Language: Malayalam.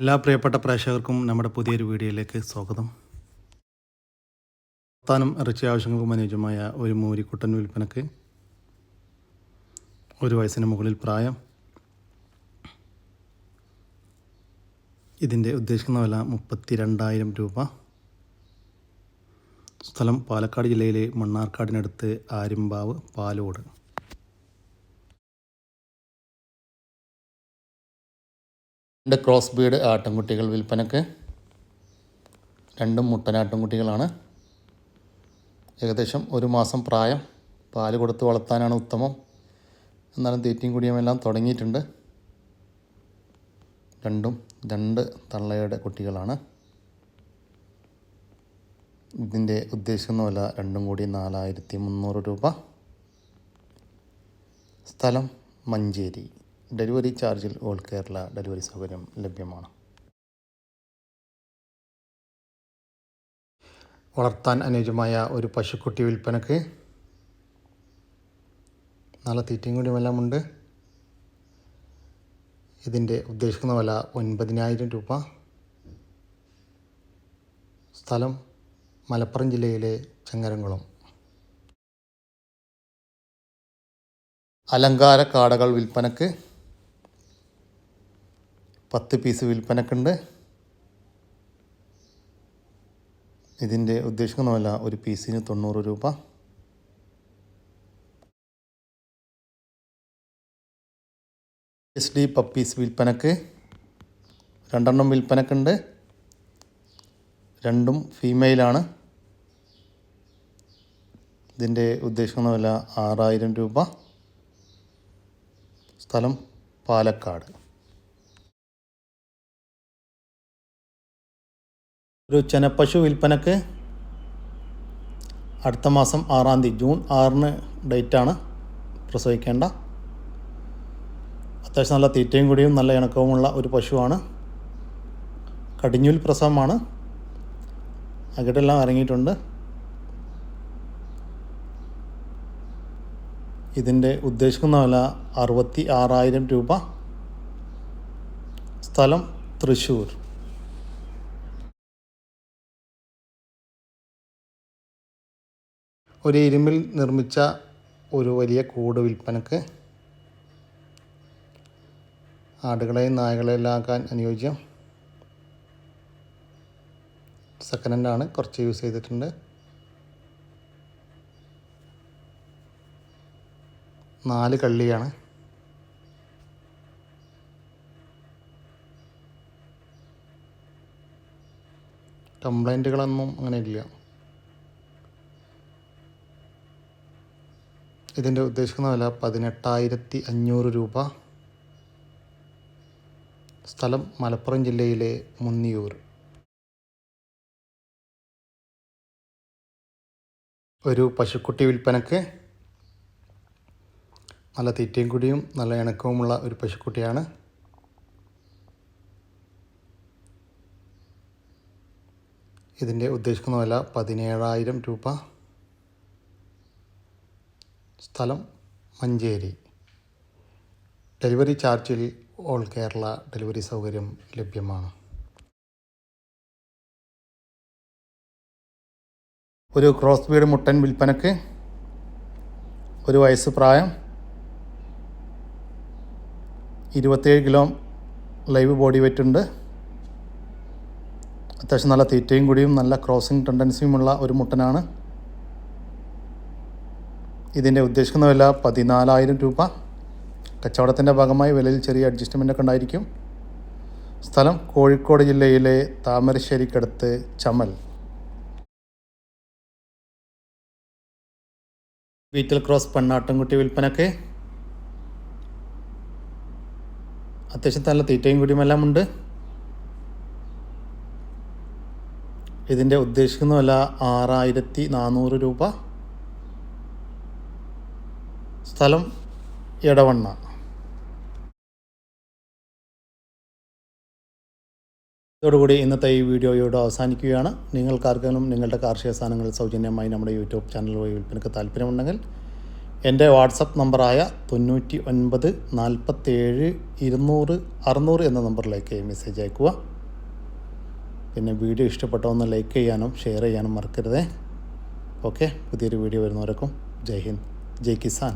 എല്ലാ പ്രിയപ്പെട്ട പ്രേക്ഷകർക്കും നമ്മുടെ പുതിയൊരു വീഡിയോയിലേക്ക് സ്വാഗതം. പ്രധാനം ഇറച്ചി ആവശ്യങ്ങൾക്കും അനുയോജ്യമായ ഒരു മൂരിക്കുട്ടൻ വിൽപ്പനക്ക് ഒരു വയസ്സിന് മുകളിൽ പ്രായം. ഇതിന്റെ ഉദ്ദേശിക്കുന്ന വില മുപ്പത്തി രണ്ടായിരം രൂപ. സ്ഥലം പാലക്കാട് ജില്ലയിലെ മണ്ണാർക്കാടിനടുത്ത് ആര്യമ്പാവ് പാലോട്. രണ്ട് ക്രോസ് ബീഡ് ആട്ടിൻകുട്ടികൾ വിൽപ്പനക്ക് രണ്ടും മുട്ടനാട്ടിൻകുട്ടികളാണ് ഏകദേശം ഒരു മാസം പ്രായം. പാൽ കൊടുത്ത് വളർത്താനാണ് ഉത്തമം. എന്നാലും തീറ്റയും കുടിയുമെല്ലാം തുടങ്ങിയിട്ടുണ്ട്. രണ്ടും രണ്ട് തള്ളയുടെ കുട്ടികളാണ്. ഇതിന്റെ ഉദ്ദേശിക്കുന്ന രണ്ടും കൂടി നാലായിരത്തി മുന്നൂറ് രൂപ. സ്ഥലം മഞ്ചേരി. ഡെലിവറി ചാർജിൽ ഓൾ കേരള ഡെലിവറി സൗകര്യം ലഭ്യമാണ്. വളർത്താൻ അനുയോജ്യമായ ഒരു പശുക്കുട്ടി വിൽപ്പനക്ക് നല്ല തീറ്റയും കൂടിയുമെല്ലാം ഉണ്ട്. ഇതിന്റെ ഉദ്ദേശിക്കുന്ന വില ഒൻപതിനായിരം രൂപ. സ്ഥലം മലപ്പുറം ജില്ലയിലെ ചങ്ങരംകുളം. അലങ്കാര കാടകൾ വിൽപ്പനക്ക് പത്ത് പീസ് വിൽപ്പനക്കുണ്ട്. ഇതിന്റെ ഉദ്ദേശിക്കുന്ന വില ഒരു പീസിന് തൊണ്ണൂറ് രൂപ. എസ് ഡി പപ്പീസ് വിൽപ്പനക്ക് രണ്ടെണ്ണം വിൽപ്പനക്കുണ്ട്. രണ്ടും ഫീമെയിലാണ്. ഇതിന്റെ ഉദ്ദേശിക്കുന്ന വില ആറായിരം രൂപ. സ്ഥലം പാലക്കാട്. ഒരു ചെനപ്പശു വിൽപ്പനക്ക് അടുത്ത മാസം ആറാം തീയതി ജൂൺ ആറിന് ഡേറ്റാണ് പ്രസവിക്കേണ്ട. അത്യാവശ്യം നല്ല തീറ്റയും കൂടിയും നല്ല ഇണക്കവുമുള്ള ഒരു പശുവാണ്. കടിഞ്ഞൂൽ പ്രസവമാണ്. അകിടെല്ലാം ഇറങ്ങിയിട്ടുണ്ട് ഇതിന്റെ ഉദ്ദേശിക്കുന്ന വില അറുപത്തി ആറായിരം രൂപ. സ്ഥലം തൃശ്ശൂർ. ഒരു ഇരുമ്പിൽ നിർമ്മിച്ച ഒരു വലിയ കൂട് വിൽപ്പനക്ക് ആടുകളെയും നായകളെയും ആക്കാൻ അനുയോജ്യം. സെക്കൻഡ് ഹാൻഡാണ് കുറച്ച് യൂസ് ചെയ്തിട്ടുണ്ട്. നാല് കള്ളിയാണ്. കംപ്ലൈന്റുകളൊന്നും അങ്ങനെ ഇല്ല. ഇതിന്റെ ഉദ്ദേശിക്കുന്ന വില പതിനെട്ടായിരത്തി അഞ്ഞൂറ് രൂപ. സ്ഥലം മലപ്പുറം ജില്ലയിലെ മുന്നിയൂർ. ഒരു പശുക്കുട്ടി വിൽപ്പനക്ക് നല്ല തീറ്റയും കുടിയും നല്ല ഇണക്കവുമുള്ള ഒരു പശുക്കുട്ടിയാണ്. ഇതിന്റെ ഉദ്ദേശിക്കുന്ന വില പതിനേഴായിരം രൂപ. സ്ഥലം മഞ്ചേരി. ഡെലിവറി ചാർജിൽ ഓൾ കേരള ഡെലിവറി സൗകര്യം ലഭ്യമാണ്. ഒരു ക്രോസ് ബീഡ് മുട്ടൻ വിൽപ്പനക്ക് ഒരു വയസ്സ് പ്രായം ഇരുപത്തേഴ് കിലോ ലൈവ് ബോഡി വെയിറ്റ് ഉണ്ട്. അത്യാവശ്യം നല്ല തീറ്റയും കൂടിയും നല്ല ക്രോസിംഗ് ടെൻഡൻസിയുമുള്ള ഒരു മുട്ടനാണ്. ഇതിന്റെ ഉദ്ദേശിക്കുന്ന വില പതിനാലായിരം രൂപ. കച്ചവടത്തിന്റെ ഭാഗമായി വിലയിൽ ചെറിയ അഡ്ജസ്റ്റ്മെന്റ് ഒക്കെ ഉണ്ടായിരിക്കും. സ്ഥലം കോഴിക്കോട് ജില്ലയിലെ താമരശ്ശേരിക്കടുത്ത് ചമൽ ബീറ്റൽ ക്രോസ് പെണ്ണാട്ടൻകുട്ടി വിൽപ്പനക്ക്. അത്യാവശ്യം നല്ല തീറ്റയും കുടിയുമെല്ലാം ഉണ്ട്. ഇതിന്റെ ഉദ്ദേശിക്കുന്ന വില ആറായിരത്തി നാനൂറ് രൂപ. സ്ഥലം എടവണ്ണ. ഇതോടുകൂടി ഇന്നത്തെ ഈ വീഡിയോ ഇവിടെ അവസാനിക്കുകയാണ്. നിങ്ങൾക്കാർക്കെങ്കിലും നിങ്ങളുടെ കാർഷിക സാധനങ്ങൾ സൗജന്യമായി നമ്മുടെ യൂട്യൂബ് ചാനൽ വഴി വിൽപ്പനക്ക് താല്പര്യമുണ്ടെങ്കിൽ എന്റെ വാട്സപ്പ് നമ്പറായ തൊണ്ണൂറ്റി ഒൻപത് നാൽപ്പത്തേഴ് ഇരുന്നൂറ് അറുന്നൂറ് എന്ന നമ്പറിലേക്ക് മെസ്സേജ് അയക്കുക. പിന്നെ വീഡിയോ ഇഷ്ടപ്പെട്ട ഒന്ന് ലൈക്ക് ചെയ്യാനും ഷെയർ ചെയ്യാനും മറക്കരുതേ. ഓക്കെ പുതിയൊരു വീഡിയോ വരുന്നവരേക്കും ജയ് ഹിന്ദ് ജയ് കിസാൻ.